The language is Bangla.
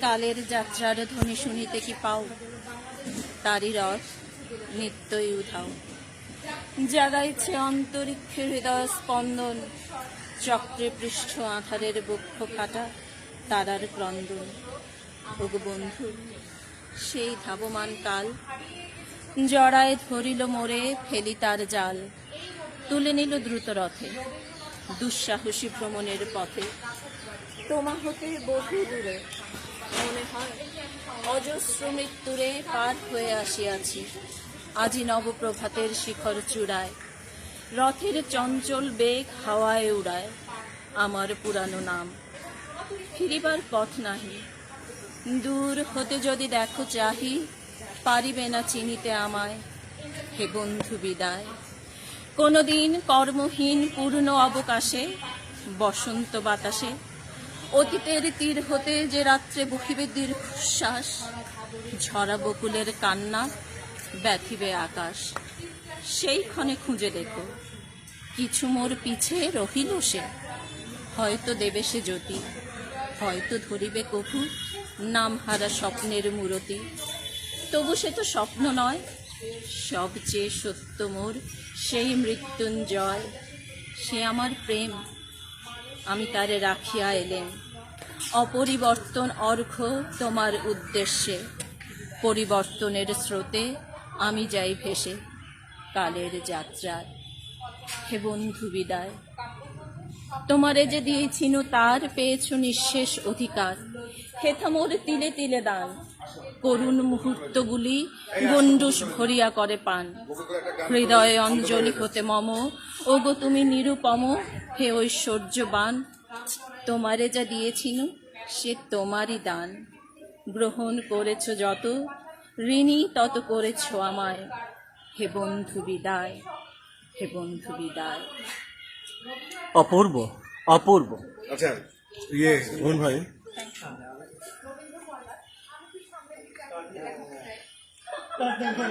কালের যাত্রার ধ্বনি শুনিতে কি পাও? তারই রথ নিত্যই উধাও। জাগাইছে অন্তরিক্ষে হৃদয় স্পন্দন, চক্রে পৃষ্ঠ আধারের বক্ষ কাটা তারার ক্রন্দন। ওগো বন্ধু, সেই ধাবমান কাল, জড়ায় ধরিল মোরে ফেলি তার জাল, তুলে নিল দ্রুত রথে, দুঃসাহসী ভ্রমণের পথে। তোমা হতে বহু দূরে। অজস্র মৃত্যুরে পার হয়ে আসিয়াছি আজি নবপ্রভাতের শিখর চূড়ায়। রথের চঞ্চল বেগ হাওয়ায় উড়ায় আমার পুরানো নাম। ফিরিবার পথ নাহি। দূর হতে যদি দেখো চাহি, পারিবে না চিনিতে আমায়। হে বন্ধু বিদায়। কোনদিন কর্মহীন পূর্ণ অবকাশে, বসন্ত বাতাসে অতীতের তীর হতে যে রাত্রে বহিবে দীর্ঘশ্বাস ঝরা বকুলের কান্না, ব্যথিবে আকাশ। সেই ক্ষণে খুঁজে দেখো, কিছু মোর পিছে রহিল সে। হয়তো দেবে সে জ্যোতি, হয়তো ধরিবে কভু, নামহারা স্বপ্নের মূরতি। তবু সে তো স্বপ্ন নয়, সবচেয়ে সত্য মোর সেই মৃত্যুঞ্জয়। সে আমার প্রেম আমি তারে রাখিয়া এলেম। অপরিবর্তন অর্ঘ তোমার উদ্দেশ্যে। পরিবর্তনের স্রোতে আমি যাই ভেসে কালের যাত্রার। হে বন্ধু বিদায়। তোমারে যে দিয়েছিন তার পেয়েছ নিঃশেষ অধিকার। হেথা মোর তিলে তিলে দান। করুণ মুহূর্তগুলি গন্ডুস ভরিয়া করে পান। হৃদয়ে অঞ্জলি হতে মম। ওগো তুমি নিরুপম হে ঐশ্বর্যবান। তোমারে যা দিয়েছিনু সে তোমারই দান। গ্রহণ করেছ যত ঋণী তত করেছ আমায়। হে বন্ধু বিদায় হে বন্ধু বিদায়। অপূর্ব অপূর্ব। আচ্ছা ইয়ে মোহন ভাই। Tá dando